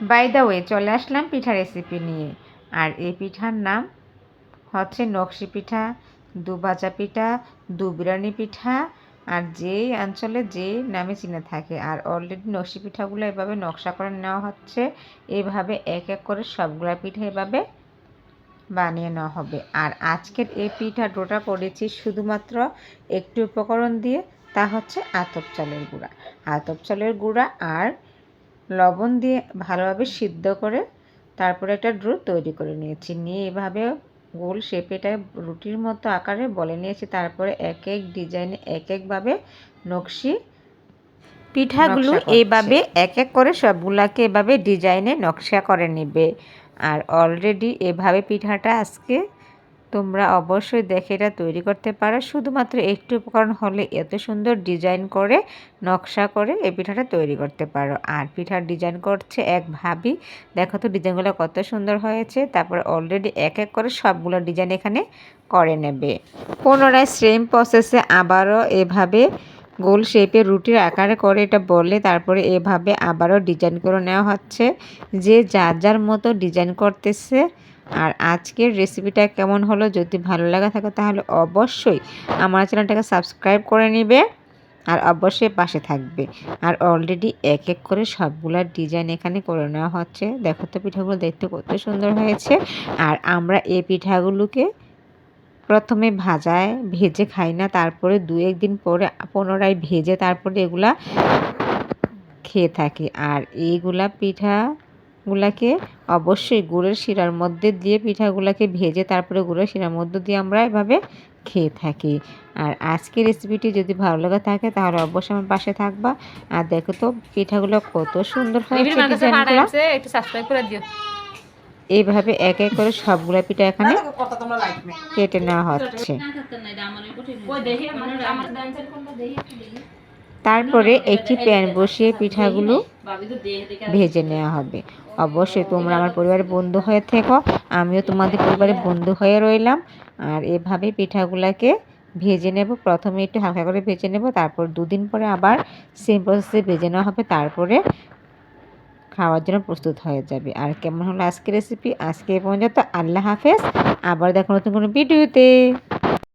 By the way চলে আসলাম পিঠা recipe নিয়ে। আর এই পিঠার নাম হচ্ছে নকশি পিঠা, দু ভাজা পিঠা, দু বিরিয়ানি পিঠা, আর যেই অঞ্চলে যেই নামে চিনে থাকে। আর অলরেডি নকশি পিঠাগুলো এভাবে নকশা করে নেওয়া হচ্ছে। এভাবে এক এক করে সবগুলা পিঠা এভাবে বানিয়ে নেওয়া হবে। আর আজকের এই পিঠা ডোটা করেছি শুধুমাত্র একটি উপকরণ দিয়ে, তা হচ্ছে আতপ চালের গুঁড়া। আতপ চালের গুঁড়া আর লবণ দিয়ে ভালোভাবে সিদ্ধ করে তারপরে একটা ড্রো তৈরি করে নিয়েছি। নিয়ে এভাবে গোল শেপে এটা রুটির মতো আকারে বলে নিয়েছি। তারপরে এক এক ডিজাইনে এক একভাবে নকশি পিঠাগুলো এইভাবে এক এক করে সবগুলাকে এভাবে ডিজাইনে নকশা করে নেবে। আর অলরেডি এভাবে পিঠাটা আজকে তোমরা অবশ্যই দেখে এটা তৈরি করতে পারো। শুধুমাত্র একটু উপকরণ হলে এত সুন্দর ডিজাইন করে, নকশা করে এই পিঠাটা তৈরি করতে পারো। আর পিঠার ডিজাইন করছে এক ভাবি। দেখো তো ডিজাইনগুলো কত সুন্দর হয়েছে। তারপরে অলরেডি এক এক করে সবগুলো ডিজাইন এখানে করে নেবে। পুনরায় সেম প্রসেসে আবারও এভাবে গোল শেপে রুটির আকারে করে এটা বললে তারপরে এভাবে আবারও ডিজাইন করে নেওয়া হচ্ছে। যে যার যার মতো ডিজাইন করতেছে আর আজকের রেসিপিটা কেমন হলো যদি ভালো লাগা থাকে তাহলে অবশ্যই আমার চ্যানেলটাকে সাবস্ক্রাইব করে নিবে আর অবশ্যই পাশে থাকবে। আর অলরেডি এক এক করে সবগুলার ডিজাইন এখানে করে নেওয়া হচ্ছে। দেখো তো পিঠাগুলো দেখতে কত সুন্দর হয়েছে। আর আমরা এই পিঠাগুলোকে প্রথমে ভাজায় ভেজে খাই না, তারপরে দু একদিন পরে পুনরায় ভেজে তারপরে এগুলা খেয়ে থাকি। আর এইগুলা পিঠা গুলাকে অবশ্যই গুড়ের শিরার মধ্যে দিয়ে পিঠাগুলাকে ভেজে তারপরে গুড়ের শিরার মধ্যে দিয়ে আমরা এভাবে খেয়ে থাকি। আর আজকের রেসিপিটি যদি ভালো লাগে থাকে তাহলে অবশ্যই আমার পাশে থাকবা। আর দেখো তো পিঠাগুলো কত সুন্দর হয়েছে একটু সাবস্ক্রাইব করে দিও। এইভাবে এক এক করে সবগুলা পিঠা এখানে কেটে নেওয়া হচ্ছে। তারপরে একটি প্যান বসিয়ে পিঠাগুলো ভেজে নেওয়া হবে। অবশ্যই তোমরা আমার পরিবারের বন্ধু হয়ে থেকো, আমিও তোমাদের পরিবারের বন্ধু হয়ে রইলাম। আর এভাবে পিঠাগুলাকে ভেজে নেব। প্রথমে একটু হালকা করে ভেজে নেব, তারপর দুদিন পরে আবার সেম প্রসেসে ভেজে নেওয়া হবে, তারপরে খাওয়ার জন্য প্রস্তুত হয়ে যাবে। আর কেমন হলো আজকের রেসিপি আজকে পর্যন্ত। আল্লাহ হাফেজ। আবার দেখো নতুন কোনো ভিডিওতে।